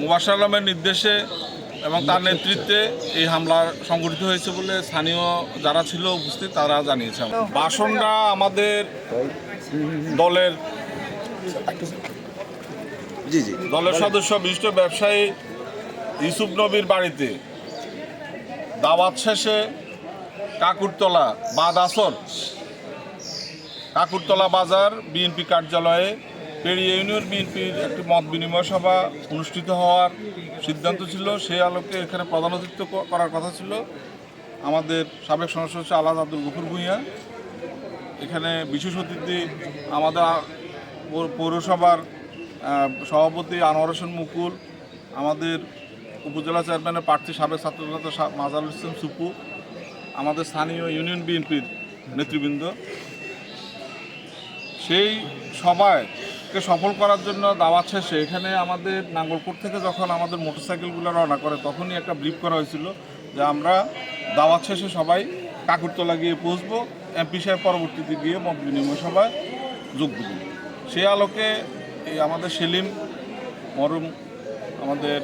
মুবাশার আলমের নির্দেশে এবং তার নেতৃত্বে এই হামলা সংগঠিত হয়েছে বলে স্থানীয় যারা ছিল উপস্থিত তারা জানিয়েছে। বাসনরা আমাদের দলের জি জি দলের সদস্য বিশিষ্ট ব্যবসায়ী ইউসুফ নবীর বাড়িতে দাওয়াত শেষে কাকুরতলা বাদ আসর কাকুরতলা বাজার বিএনপি কার্যালয়ে পেরিয়ে ইউনিয়ন বিএনপির একটি মত বিনিময় সভা অনুষ্ঠিত হওয়ার সিদ্ধান্ত ছিল। সেই আলোকে এখানে প্রধান অতিথিত্ব করার কথা ছিল। আমাদের সাবেক সংসদ সদস্য আলাদ আব্দুল গফুর ভূঁইয়া। এখানে বিশেষ অতিথি আমাদের পৌরসভার সভাপতি আনোয়ার হোসেন মুকুল, আমাদের উপজেলা চেয়ারম্যানের প্রার্থী সাবেক ছাত্রনেতা মাজারুল ইসলাম সুপু, আমাদের স্থানীয় ইউনিয়ন বিএনপির নেতৃবৃন্দ। সেই সভায়কে সফল করার জন্য দাওয়াত শেষে এখানে আমাদের নাঙ্গলকোট থেকে যখন আমাদের মোটরসাইকেলগুলো রওনা করে, তখনই একটা ব্রিফ করা হয়েছিল যে আমরা দাওয়াত শেষে সবাই কাকুরতলা গিয়ে পৌঁছবো, এমপি সাহেব পরবর্তীতে গিয়ে মত বিনিময় সভায় যোগ দেবেন। সেই আলোকে এই আমাদের সেলিম মরুম আমাদের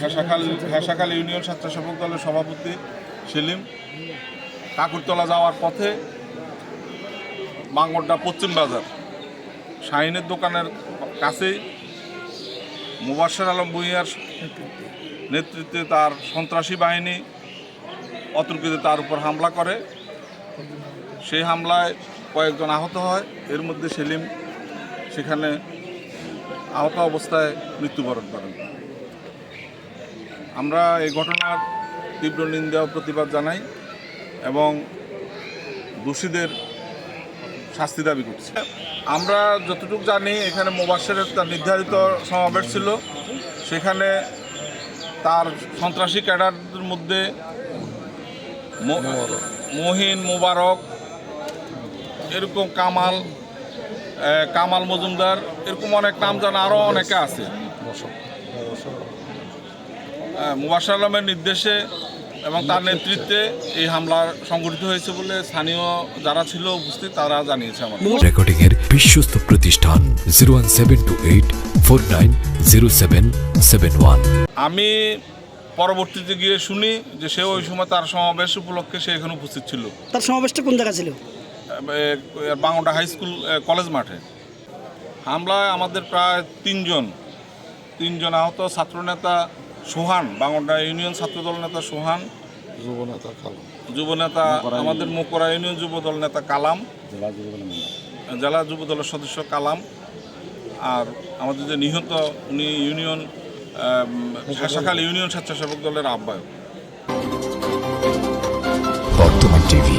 ভেসাখাল ভেসাখাল ইউনিয়ন স্বেচ্ছাসেবক দলের সভাপতি সেলিম, কাকুরতলা যাওয়ার পথে মাঙ্গরডা পশ্চিম বাজার। শাহিনের দোকানের কাছেই মুবাশর আলম ভুঁইয়ার নেতৃত্বে তার সন্ত্রাসী বাহিনী অতর্কিত তার উপর হামলা করে। সেই হামলায় কয়েকজন আহত হয়। এর মধ্যে সেলিম সেখানে আহত অবস্থায় মৃত্যুবরণ করেন। আমরা এই ঘটনার তীব্র নিন্দা ও প্রতিবাদ জানাই এবং দোষীদের শাস্তি দাবি করছি। আমরা যতটুকু জানি এখানে মোবাসের একটা নির্ধারিত সমাবেশ ছিল। সেখানে তার সন্ত্রাসী ক্যাডারদের মধ্যে মহিন মোবারক এরকম কামাল কামাল মজুমদার এরকম অনেক নাম জানা আরও অনেকে আছে। মুবাশার আলমের নির্দেশে এবং তার নেতৃত্বে এই হামলা সংগঠিত হয়েছে বলে স্থানীয় যারা ছিল উপস্থিত তারা জানিয়েছে আমাদের। রেকর্ডিং এর বিশ্বস্ত প্রতিষ্ঠান zero one seven two eight four nine zero seven seven one. আমি পরবর্তীতে গিয়ে শুনি যে সে ওই সময় তার সমাবেশ উপলক্ষে সে এখানে উপস্থিত ছিল। তার সমাবেশটা কোন জায়গা ছিল? বাংলা হাই স্কুল কলেজ মাঠে। হামলায় আমাদের প্রায় তিনজন তিনজন আহত ছাত্রনেতা সোহান বাংলা ইউনিয়ন ছাত্রদল নেতা সোহান যুবনেতা কালো যুবনেতা আমাদের মোকরা ইউনিয়ন যুবদল নেতা কালাম জেলা যুবদলের সদস্য কালাম আর আমাদের যে নিহত উনি ইউনিয়ন শাখাখাল ইউনিয়ন স্বেচ্ছাসেবক দলের আহ্বায়ক। বর্তমান টিভি।